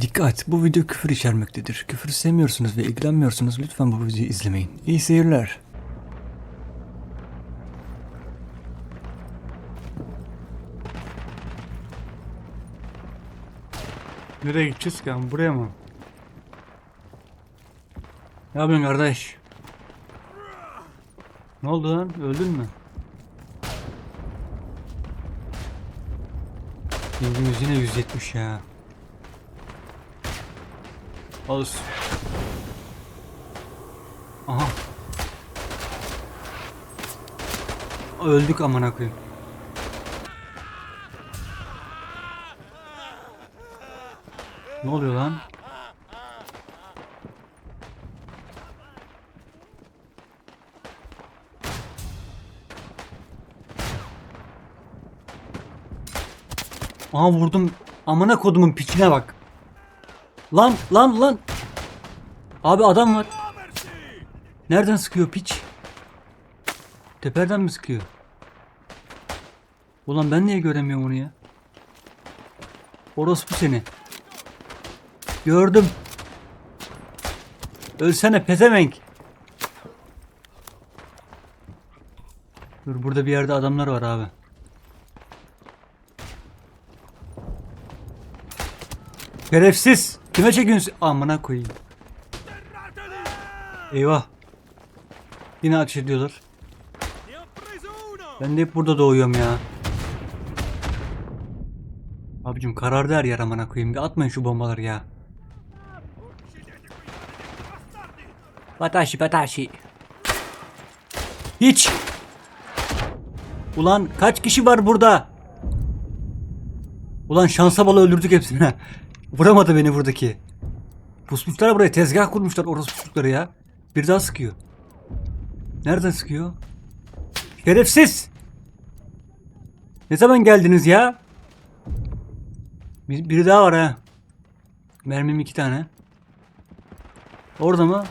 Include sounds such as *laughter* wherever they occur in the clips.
Dikkat! Bu video küfür içermektedir. Küfür sevmiyorsunuz ve ilgilenmiyorsunuz. Lütfen bu videoyu izlemeyin. İyi seyirler. Nereye gideceğiz ki? Buraya mı? Ne yapıyorsun kardeş? Ne oldu lan? Öldün mü? Bilgimiz yine 170 ya. Olsun. Aha. Öldük amına koyayım. Ne oluyor lan? Aha vurdum. Amına kodumun piçine bak. Lan lan lan. Abi adam var. Nereden sıkıyor piç? Teperden mi sıkıyor? Ulan ben niye göremiyorum onu ya? Orospu seni. Gördüm. Ölsene pezevenk. Dur burada bir yerde adamlar var abi. Şerefsiz. Kime çekiyorsun? Amına koyayım. Eyvah. Yine ateş ediyorlar. Ben de hep burada doğuyorum ya. Abicim karardı her yer amına koyayım. Bir atmayın şu bombaları ya. Batashi batashi. Hiç. Ulan kaç kişi var burada? Ulan şansa bala öldürdük hepsini. *laughs* Vuramadı beni buradaki. Pusmuşlar buraya tezgah kurmuşlar orası pusmuşları ya. Bir daha sıkıyor. Nereden sıkıyor? Şerefsiz! Ne zaman geldiniz ya? Bir, biri daha var ha. Mermim iki tane. Orada mı?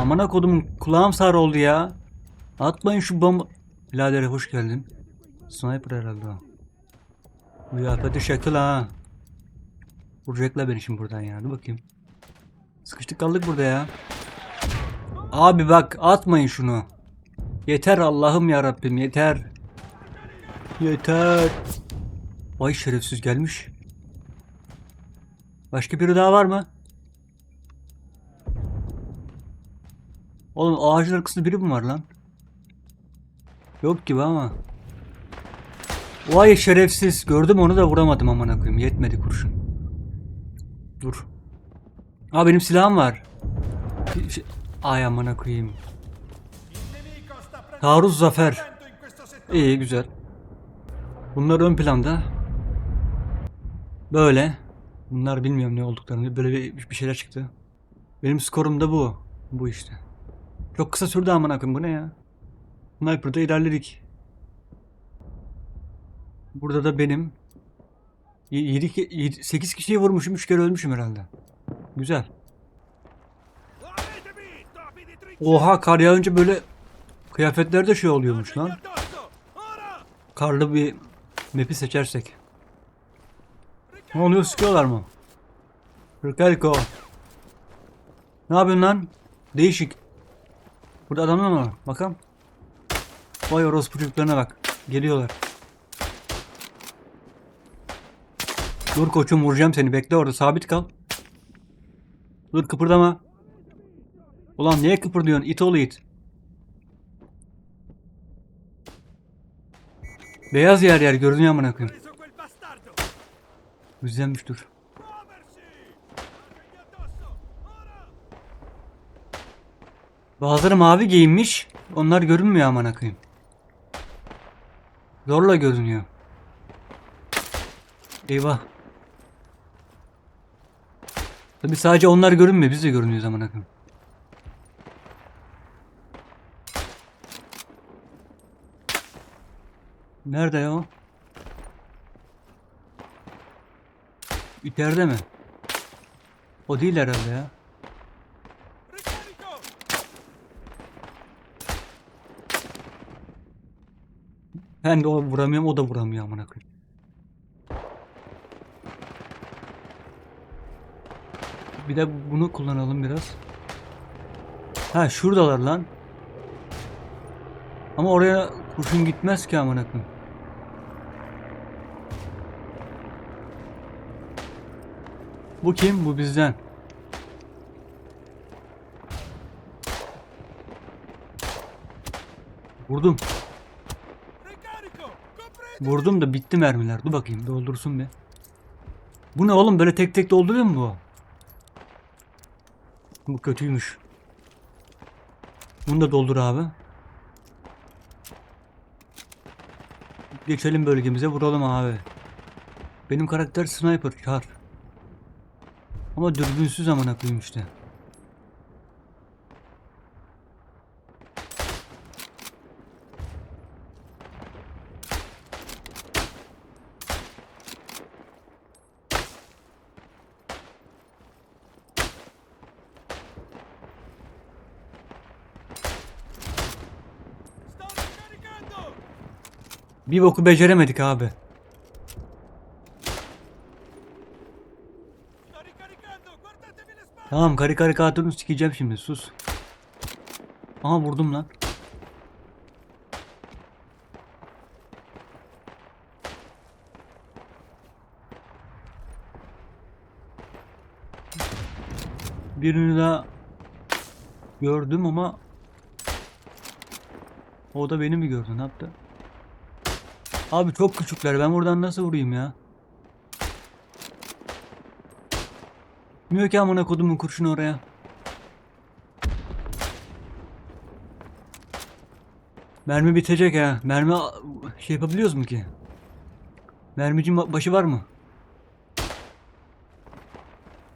Amına kodumun kulağım sarı oldu ya. Atmayın şu bomba. Birader hoş geldin. Sniper herhalde o. Bu kıyafeti şekil ha. Vuracaklar beni şimdi buradan ya. Dur bakayım. Sıkıştık kaldık burada ya. Abi bak atmayın şunu. Yeter Allah'ım ya Rabbim yeter. Yeter. Vay şerefsiz gelmiş. Başka biri daha var mı? Oğlum ağacın arkasında biri mi var lan? Yok gibi ama. Vay şerefsiz. Gördüm onu da vuramadım amına koyayım. Yetmedi kurşun. Dur. Aa benim silahım var. Şey- Ay amına koyayım. Taarruz zafer. İyi güzel. Bunlar ön planda. Böyle. Bunlar bilmiyorum ne olduklarını. Böyle bir, bir şeyler çıktı. Benim skorum da bu. Bu işte. Çok kısa sürdü amına koyayım. Bu ne ya? Sniper'da ilerledik. Burada da benim 7 8 kişiyi vurmuşum. 3 kere ölmüşüm herhalde. Güzel. Oha kar yağınca böyle kıyafetler de şey oluyormuş lan. Karlı bir map'i seçersek. Ne oluyor sıkıyorlar mı? Rıkalko. Ne yapıyorsun lan? Değişik. Burada adamlar mı var? Bakalım. Vay orospu çocuklarına bak. Geliyorlar. Dur koçum vuracağım seni. Bekle orada sabit kal. Dur kıpırdama. Ulan niye kıpırdıyorsun? İt oğlu it. Beyaz yer yer görünüyor amına koyayım. Güzelmiş dur. Bazıları mavi giyinmiş. Onlar görünmüyor amına koyayım. Zorla görünüyor. Eyvah. Tabi sadece onlar görünmüyor. Biz de görünüyoruz amına koyayım. Nerede ya o? İçeride mi? O değil herhalde ya. Ben de o vuramıyorum o da vuramıyor amına koyayım. Bir de bunu kullanalım biraz. Ha şuradalar lan. Ama oraya kurşun gitmez ki amına koyayım. Bu kim? Bu bizden. Vurdum. Vurdum da bitti mermiler. Dur bakayım doldursun bir. Bu ne oğlum böyle tek tek dolduruyor mu bu? Bu kötüymüş. Bunu da doldur abi. Geçelim bölgemize vuralım abi. Benim karakter sniper çar. Ama dürbünsüz amına koyayım işte. Bir boku beceremedik abi. Tamam karı karikatürünü sikeceğim şimdi sus. Aha vurdum lan. Birini daha gördüm ama o da beni mi gördü ne yaptı? Abi çok küçükler ben buradan nasıl vurayım ya? Bilmiyor ki amına kodumun kurşunu oraya. Mermi bitecek ha. Mermi şey yapabiliyoruz mu ki? Mermicin ba- başı var mı?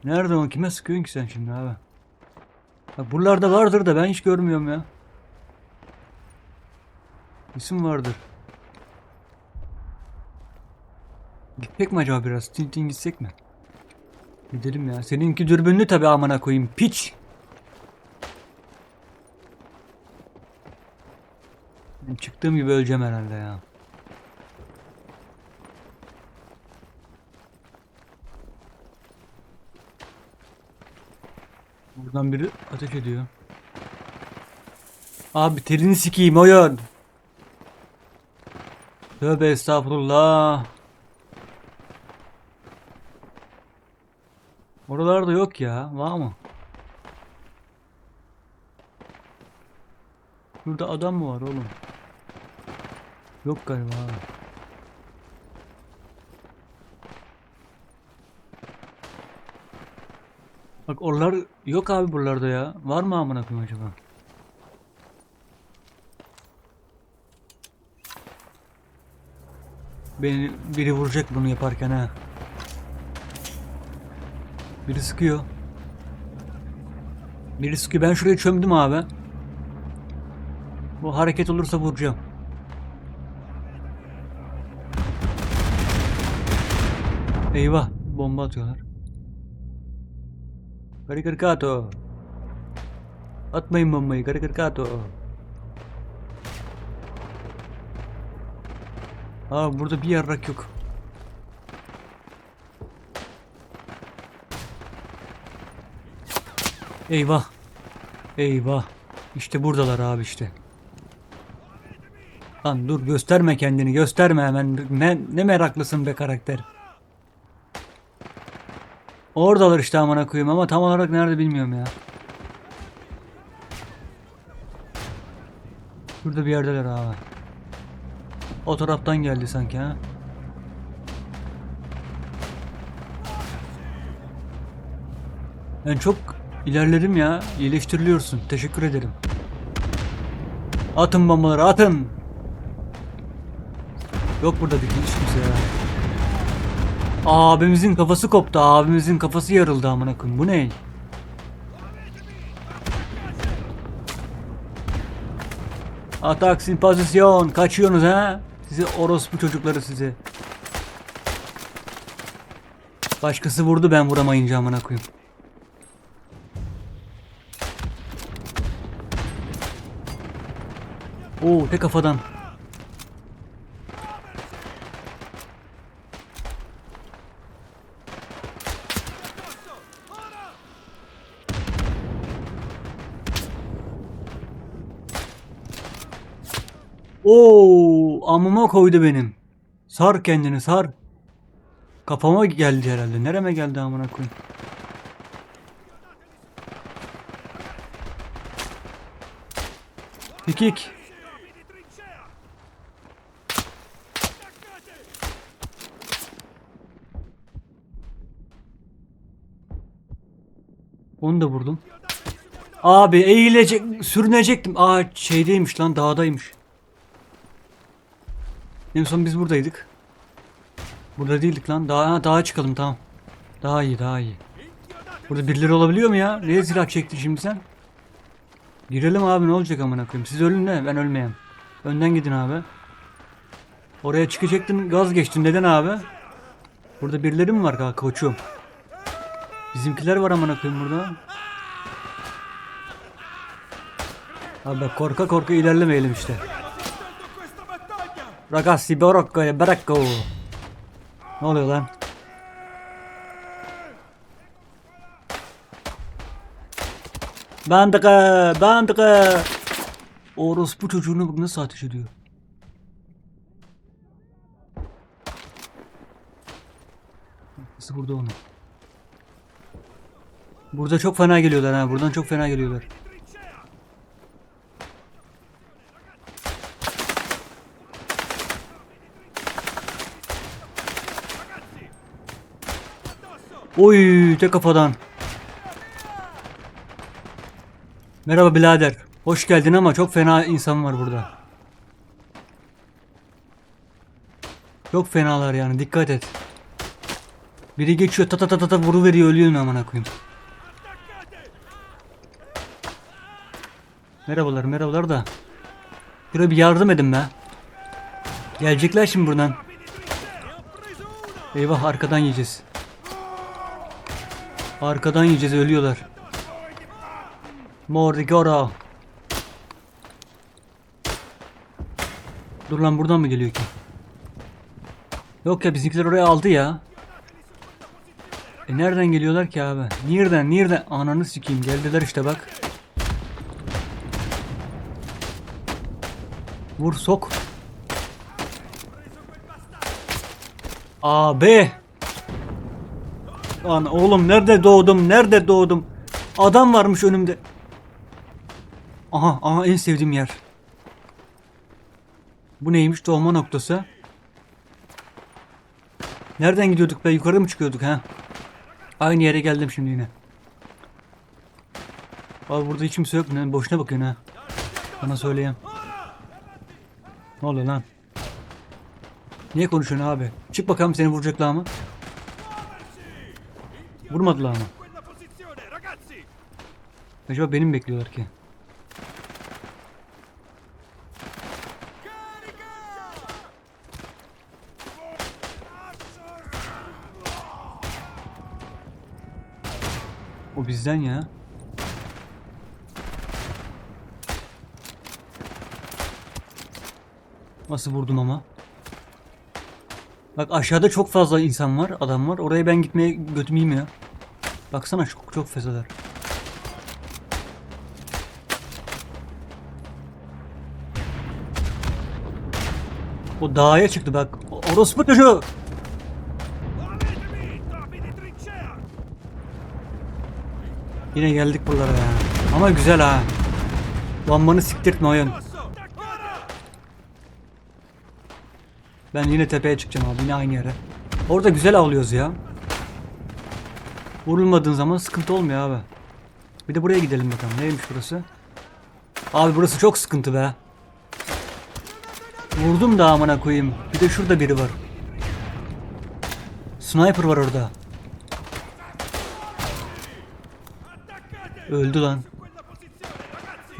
Nerede o? Kime sıkıyorsun ki sen şimdi abi? Bak buralarda vardır da ben hiç görmüyorum ya. İsim vardır. Gitsek mi acaba biraz? Tintin gitsek mi? Gidelim ya. Seninki dürbünlü tabi amına koyayım. Piç. Ben çıktığım gibi öleceğim herhalde ya. Buradan biri ateş ediyor. Abi telini sikeyim oyun. Tövbe estağfurullah. Oralarda yok ya. Var mı? Burada adam mı var oğlum? Yok galiba abi. Bak oralar yok abi buralarda ya. Var mı amına koyayım acaba? Beni biri vuracak bunu yaparken ha. Biri sıkıyor. Biri sıkıyor. Ben şuraya çömdüm abi. Bu hareket olursa vuracağım. Eyvah. Bomba atıyorlar. Caricato. Atmayın bombayı. Caricato. Aa burada bir yarrak yok. Eyvah. Eyvah. İşte buradalar abi işte. Lan dur gösterme kendini gösterme hemen. Ne, ne meraklısın be karakter. Oradalar işte amına koyayım ama tam olarak nerede bilmiyorum ya. Şurada bir yerdeler abi. O taraftan geldi sanki ha. Ben çok ilerledim ya. İyileştiriliyorsun. Teşekkür ederim. Atın bombaları atın. Yok burada bir hiç kimse ya. Abimizin kafası koptu. Abimizin kafası yarıldı amına koyayım. Bu ne? Atak sin pozisyon. Kaçıyorsunuz ha? Sizi orospu çocukları sizi. Başkası vurdu ben vuramayınca amına koyayım. Oo tek kafadan. Oo, amıma koydu benim. Sar kendini sar. Kafama geldi herhalde. Nereme geldi amına koyayım? Kekik. Onu da vurdum. Abi eğilecek, sürünecektim. Aa şeydeymiş lan dağdaymış. En son biz buradaydık. Burada değildik lan. Dağa, ha, dağa çıkalım tamam. Daha iyi daha iyi. Burada birileri olabiliyor mu ya? Neye silah çektin şimdi sen? Girelim abi ne olacak amına koyayım. Siz ölün de ben ölmeyeyim. Önden gidin abi. Oraya çıkacaktın gaz geçtin. Neden abi? Burada birileri mi var kanka koçum? Bizimkiler var amına koyayım burada. Abi korka korka ilerlemeyelim işte. Ragazzi barocco e baracco. Ne oluyor lan? Bandıkı, bandıkı. Orospu çocuğunu bak nasıl ateş ediyor? Nasıl burada onu? Burada çok fena geliyorlar ha. Buradan çok fena geliyorlar. Oy tek kafadan. Merhaba birader. Hoş geldin ama çok fena insan var burada. Çok fenalar yani dikkat et. Biri geçiyor ta ta ta ta ta vuru veriyor ölüyorsun amına koyayım. Merhabalar merhabalar da. Şuraya bir yardım edin be. Gelecekler şimdi buradan. Eyvah arkadan yiyeceğiz. Arkadan yiyeceğiz ölüyorlar. Mordigoro. Dur lan buradan mı geliyor ki? Yok ya bizimkiler oraya aldı ya. E nereden geliyorlar ki abi? Nereden? Nereden? Ananı sikeyim. Geldiler işte bak. Vur sok. Abi. Lan oğlum nerede doğdum? Nerede doğdum? Adam varmış önümde. Aha, aha en sevdiğim yer. Bu neymiş? Doğma noktası. Nereden gidiyorduk be? Yukarı mı çıkıyorduk ha? Aynı yere geldim şimdi yine. Abi burada hiç kimse yok. Ne? Boşuna bakıyorsun ha. Bana söyleyeyim. Ne oluyor lan? Niye konuşuyorsun abi? Çık bakalım seni vuracaklar mı? Vurmadılar mı? Acaba beni mi bekliyorlar ki? O bizden ya. Nasıl vurdum ama? Bak aşağıda çok fazla insan var, adam var. Oraya ben gitmeye götürmeyeyim ya. Baksana çok çok fesalar. O dağa çıktı bak. Orospu çocuğu. Yine geldik buralara ya. Ama güzel ha. Lambanı siktirtme oyun. Posso! Ora! Ben yine tepeye çıkacağım abi yine aynı yere. Orada güzel avlıyoruz ya. Vurulmadığın zaman sıkıntı olmuyor abi. Bir de buraya gidelim bakalım. Neymiş burası? Abi burası çok sıkıntı be. Vurdum da amına koyayım. Bir de şurada biri var. Sniper var orada. Öldü lan.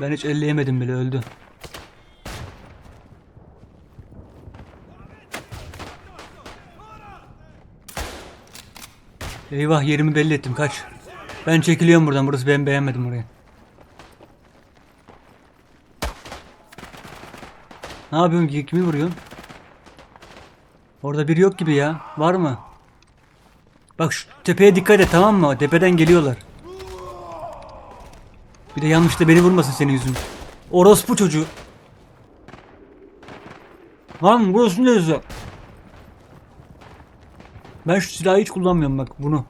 Ben hiç elleyemedim bile öldü. Eyvah yerimi belli ettim kaç. Ben çekiliyorum buradan burası ben beğenmedim burayı. Ne yapıyorsun ki kimi vuruyorsun? Orada biri yok gibi ya. Var mı? Bak şu tepeye dikkat et tamam mı? Tepeden geliyorlar. Bir de yanlış da beni vurmasın senin yüzün. Orospu çocuğu. Lan burası neresi? Ben şu silahı hiç kullanmıyorum bak bunu.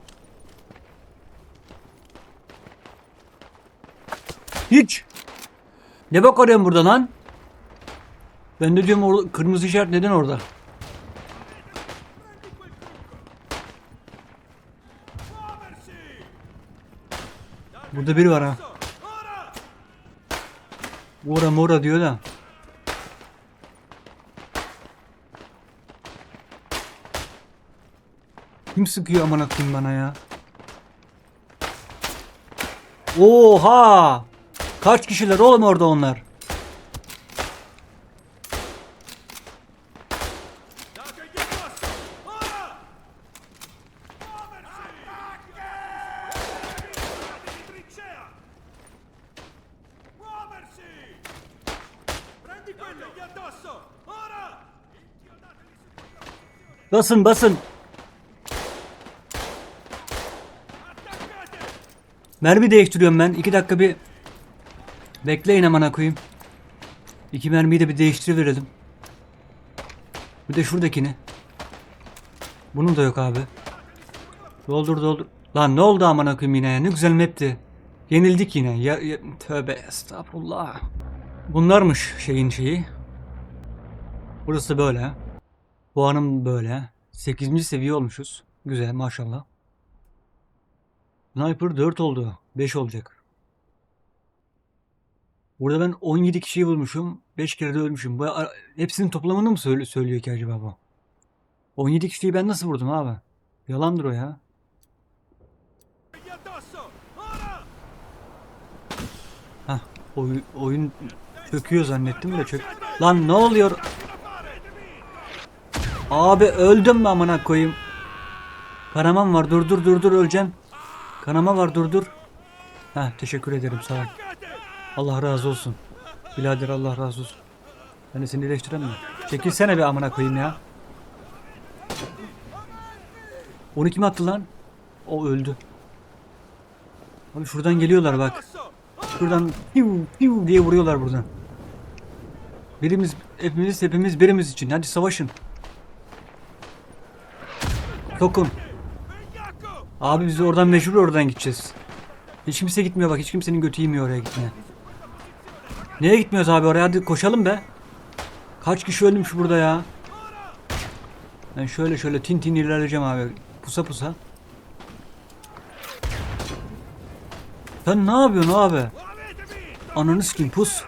Hiç. Ne bak arıyorum burada lan? Ben de diyorum orada kırmızı işaret neden orada? Burada biri var ha. Ora! Mora diyor da. Kim sıkıyor aman akıyım bana ya? Oha! Kaç kişiler oğlum orada onlar? Dategli addosso! Mermi değiştiriyorum ben. İki dakika bir bekleyin amına koyayım. İki mermiyi de bir değiştiriverelim. Bir de şuradakini. Bunun da yok abi. Doldur doldur. Lan ne oldu amına koyayım yine? ya? Ne güzel map'ti. Yenildik yine. Ya, ya- tövbe estağfurullah. Bunlarmış şeyin şeyi. Burası böyle. Puanım böyle. 8. seviye olmuşuz. Güzel maşallah. Sniper 4 oldu. 5 olacak. Burada ben 17 kişiyi bulmuşum. 5 kere de ölmüşüm. Bu hepsinin toplamını mı söyle- söylüyor ki acaba bu? 17 kişiyi ben nasıl vurdum abi? Yalandır o ya. Hah, oy- oyun çöküyor zannettim de çök. Lan ne oluyor? Abi öldüm mü amına koyayım? Kanamam var. Dur dur dur dur öleceğim. Kanama var dur dur. Heh teşekkür ederim sağ ol. Allah razı olsun. Birader Allah razı olsun. Ben de seni. Çekilsene bir amına koyayım ya. 12 mi attı lan? O öldü. Abi şuradan geliyorlar bak. Şuradan piu piu diye vuruyorlar buradan. Birimiz hepimiz hepimiz birimiz için. Hadi savaşın. Sokun. Abi biz oradan mecbur oradan gideceğiz. Hiç kimse gitmiyor bak. Hiç kimsenin götü yemiyor oraya gitmeye. Niye gitmiyoruz abi oraya? Hadi koşalım be. Kaç kişi ölmüş burada ya? Ben şöyle şöyle tin tin ilerleyeceğim abi. Pusa pusa. Sen ne yapıyorsun abi? Ananı sikeyim pus.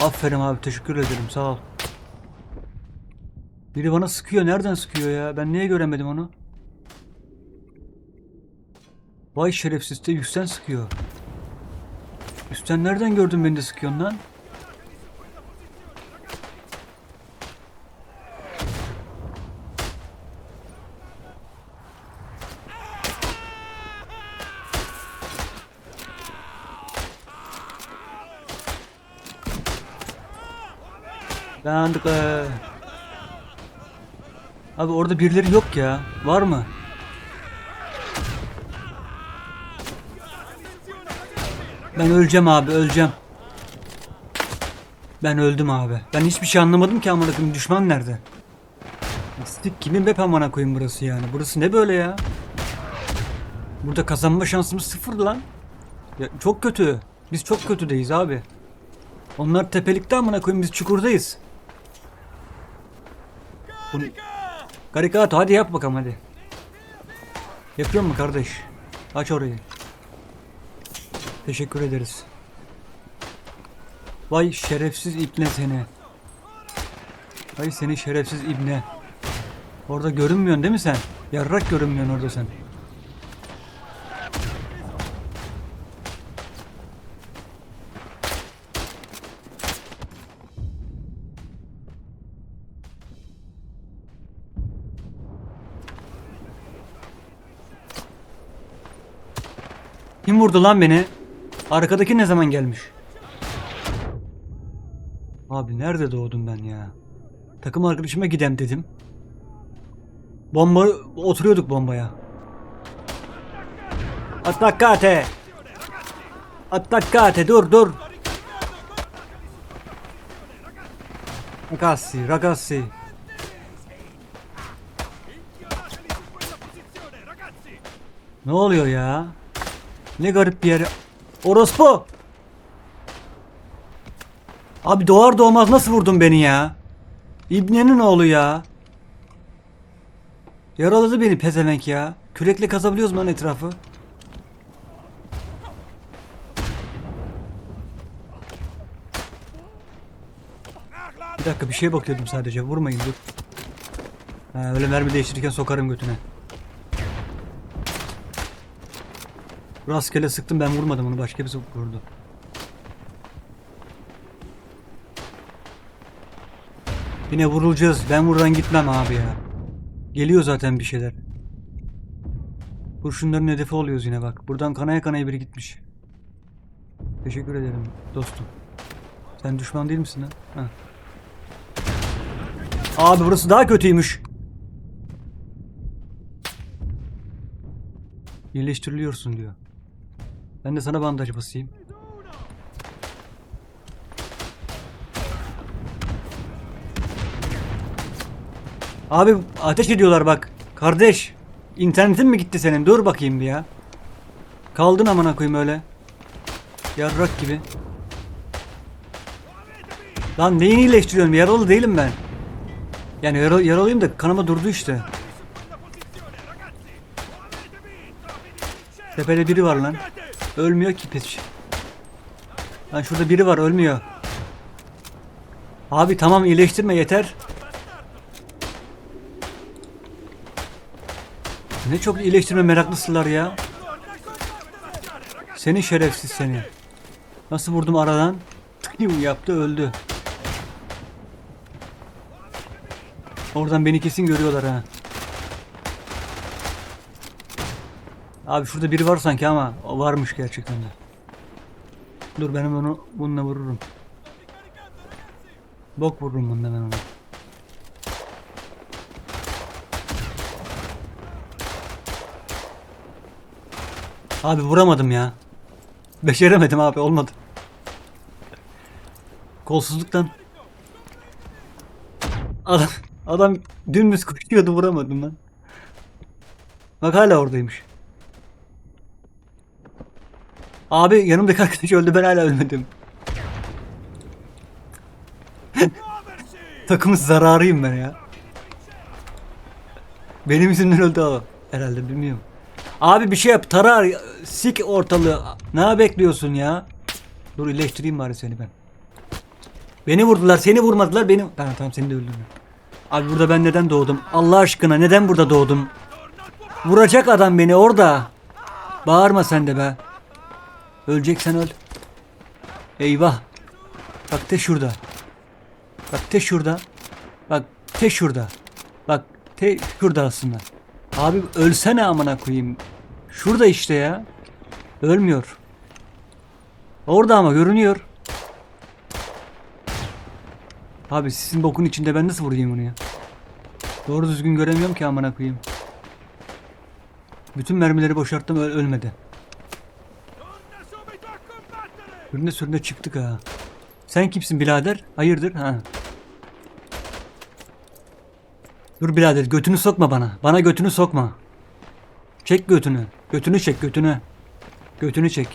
Aferin abi teşekkür ederim sağ ol. Biri bana sıkıyor. Nereden sıkıyor ya? Ben niye göremedim onu? Vay şerefsiz de üstten sıkıyor. Üstten nereden gördün beni de sıkıyorsun lan? Yandık. Abi orada birileri yok ya. Var mı? Ben öleceğim abi öleceğim. Ben öldüm abi. Ben hiçbir şey anlamadım ki amına koyayım düşman nerede? Stik kimin map amına koyayım burası yani? Burası ne böyle ya? Burada kazanma şansımız sıfır lan. Ya çok kötü. Biz çok kötüdeyiz abi. Onlar tepelikte amına koyayım biz çukurdayız. Bu... Karikato hadi yap bakalım hadi. Yapıyor mu kardeş? Aç orayı. Teşekkür ederiz. Vay şerefsiz ibne seni. Vay seni şerefsiz ibne. Orada görünmüyorsun değil mi sen? Yarrak görünmüyorsun orada sen. Kim vurdu lan beni? Arkadaki ne zaman gelmiş? Abi nerede doğdum ben ya? Takım arkadaşıma gidem dedim. Bomba oturuyorduk bombaya. Attaccate! Attaccate dur dur. Ragazzi, ragazzi. Ne oluyor ya? Ne garip bir yer. Orospu! Abi doğar doğmaz nasıl vurdun beni ya? İbnenin oğlu ya. Yaraladı beni pezevenk ya. Kürekle kazabiliyoruz mu lan etrafı? Bir dakika bir şeye bakıyordum sadece. Vurmayın dur. Ha, öyle mermi değiştirirken sokarım götüne. Rastgele sıktım ben vurmadım onu başka birisi vurdu. Yine vurulacağız. Ben buradan gitmem abi ya. Geliyor zaten bir şeyler. Kurşunların hedefi oluyoruz yine bak. Buradan kanaya kanaya biri gitmiş. Teşekkür ederim dostum. Sen düşman değil misin lan? Ha. Abi burası daha kötüymüş. İyileştiriliyorsun diyor. Ben de sana bandaj basayım. Abi ateş ediyorlar bak. Kardeş. internetin mi gitti senin? Dur bakayım bir ya. Kaldın amına koyayım öyle. Yarrak gibi. Lan neyini iyileştiriyorum? Yaralı değilim ben. Yani yaralı, yaralıyım da kanama durdu işte. Tepede biri var lan. Ölmüyor ki piç. Lan şurada biri var ölmüyor. Abi tamam iyileştirme yeter. Ne çok iyileştirme meraklısılar ya. Seni şerefsiz seni. Nasıl vurdum aradan? Tıkıyım yaptı öldü. Oradan beni kesin görüyorlar ha. Abi şurada biri var sanki ama o varmış gerçekten de. Dur ben onu bununla vururum. Bok vururum bununla ben ona. Abi vuramadım ya. Beşeremedim abi olmadı. Kolsuzluktan. Adam adam dümdüz koşuyordu vuramadım lan. Bak hala oradaymış. Abi yanımdaki arkadaş öldü ben hala ölmedim. Takımın zararıyım ben ya. Benim yüzümden öldü o. Herhalde bilmiyorum. Abi bir şey yap tarar sik ortalığı. Ne bekliyorsun ya? Dur iyileştireyim bari seni ben. Beni vurdular seni vurmadılar beni. Tamam tamam seni de öldürdüm. Abi burada ben neden doğdum? Allah aşkına neden burada doğdum? Vuracak adam beni orada. Bağırma sen de be. Öleceksen öl. Eyvah. Bak te şurada. Bak te şurada. Bak te şurada. Bak te şurada aslında. Abi ölsene amına koyayım. Şurada işte ya. Ölmüyor. Orada ama görünüyor. Abi sizin bokun içinde ben nasıl vurayım onu ya? Doğru düzgün göremiyorum ki amına koyayım. Bütün mermileri boşalttım öl- ölmedi. Sürüne sürüne çıktık ha. Sen kimsin birader? Hayırdır? Ha. Dur birader götünü sokma bana. Bana götünü sokma. Çek götünü. Götünü çek götünü. Götünü çek.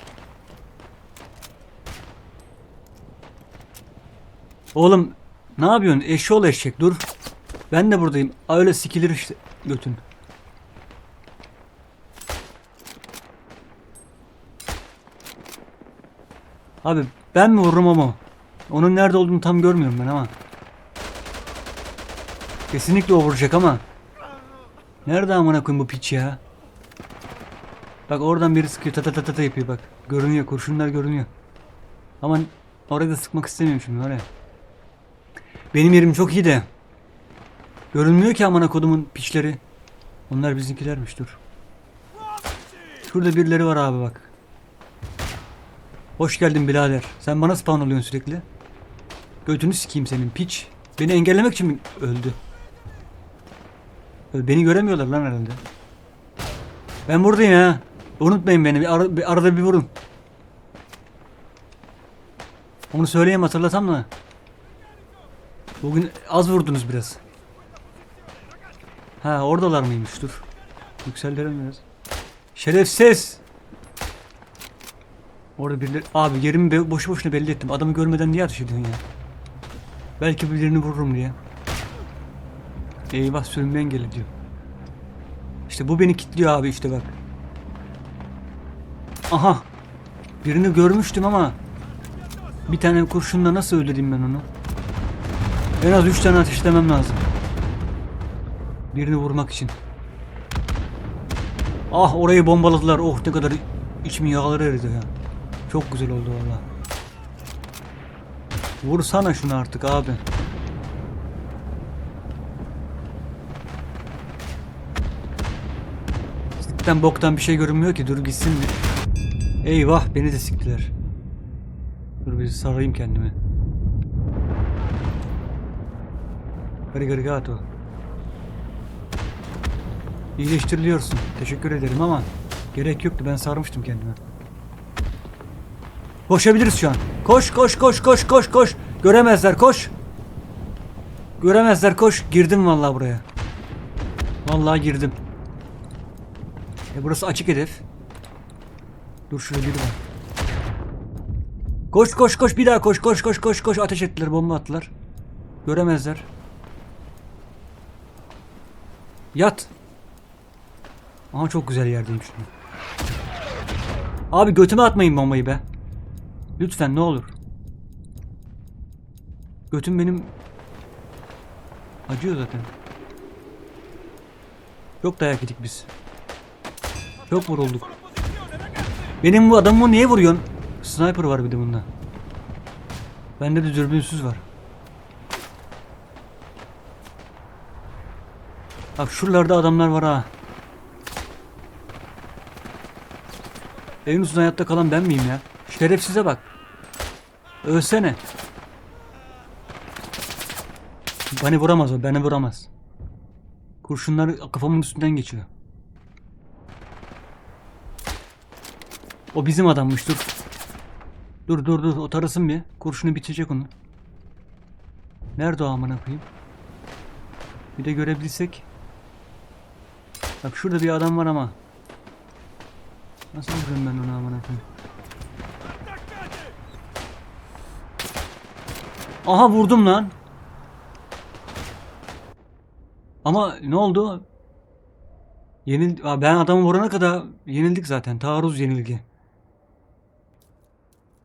Oğlum ne yapıyorsun? Eşşoğlu eşek dur. Ben de buradayım. Öyle sikilir işte götün. Abi ben mi vururum ama? Onun nerede olduğunu tam görmüyorum ben ama. Kesinlikle o vuracak ama. Nerede amına koyayım bu piç ya? Bak oradan biri sıkıyor. Ta ta ta yapıyor bak. Görünüyor. Kurşunlar görünüyor. Ama oraya da sıkmak istemiyorum şimdi oraya. Benim yerim çok iyi de. Görünmüyor ki amına kodumun piçleri. Onlar bizimkilermiş dur. Şurada birileri var abi bak. Hoş geldin birader. Sen bana spawn oluyorsun sürekli. Götünü sikeyim senin piç. Beni engellemek için mi öldü? Beni göremiyorlar lan herhalde. Ben buradayım ha. Unutmayın beni. Bir, ara- bir arada bir vurun. Onu söyleyeyim hatırlasam da. Bugün az vurdunuz biraz. Ha oradalar mıymış dur. Yükseldirelim biraz. Şerefsiz. Orada birileri... Abi yerimi be- boşu boşuna belli ettim. Adamı görmeden niye ateş ediyorsun ya? Belki birilerini vururum diye. Eyvah sürünme engeli diyor. İşte bu beni kilitliyor abi işte bak. Aha. Birini görmüştüm ama bir tane kurşunla nasıl öldüreyim ben onu? En az 3 tane ateşlemem lazım. Birini vurmak için. Ah orayı bombaladılar. Oh ne kadar içim yağları eridi ya. Çok güzel oldu valla. Vursana şunu artık abi. Sikten boktan bir şey görünmüyor ki dur gitsin bir. Eyvah beni de siktiler. Dur bir sarayım kendimi. Arigato. İyileştiriliyorsun. Teşekkür ederim ama gerek yoktu. Ben sarmıştım kendime. Koşabiliriz şu an. Koş koş koş koş koş koş. Göremezler koş. Göremezler koş. Girdim vallahi buraya. Vallahi girdim. E burası açık hedef. Dur şuraya var. Koş koş koş bir daha koş koş koş koş koş ateş ettiler bomba attılar. Göremezler. Yat. Aha çok güzel yerdeyim şimdi. Abi götüme atmayın bombayı be. Lütfen ne olur. Götüm benim acıyor zaten. Çok dayak yedik biz. Çok vurulduk. Benim bu adamımı niye vuruyorsun? Sniper var bir de bunda. Bende de dürbünsüz var. Bak şuralarda adamlar var ha. En hayatta kalan ben miyim ya? Şerefsize bak. Ölsene. Beni vuramaz o, beni vuramaz. Kurşunlar kafamın üstünden geçiyor. O bizim adammış dur. Dur dur dur o tarasın bir. Kurşunu bitecek onu. Nerede o amına koyayım? Bir de görebilsek. Bak şurada bir adam var ama. Nasıl vurayım ben onu amına koyayım? Aha vurdum lan. Ama ne oldu? Yenil ben adamı vurana kadar yenildik zaten. Taarruz yenilgi.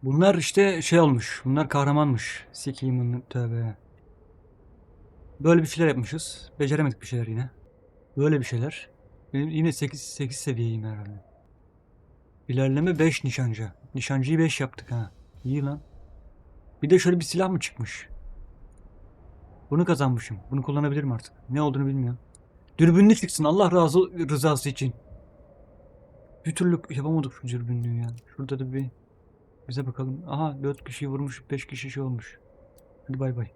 Bunlar işte şey olmuş. Bunlar kahramanmış. Sikiyim tövbe. Böyle bir şeyler yapmışız. Beceremedik bir şeyler yine. Böyle bir şeyler. Benim yine 8 8 seviyeyim herhalde. İlerleme 5 nişancı. Nişancıyı 5 yaptık ha. İyi lan. Bir de şöyle bir silah mı çıkmış? Bunu kazanmışım. Bunu kullanabilirim artık. Ne olduğunu bilmiyorum. Dürbünlü çıksın Allah razı rızası için. Bir türlü yapamadık şu dürbünlüğü ya. Şurada da bir bize bakalım. Aha 4 kişi vurmuş 5 kişi şey olmuş. Hadi bay bay.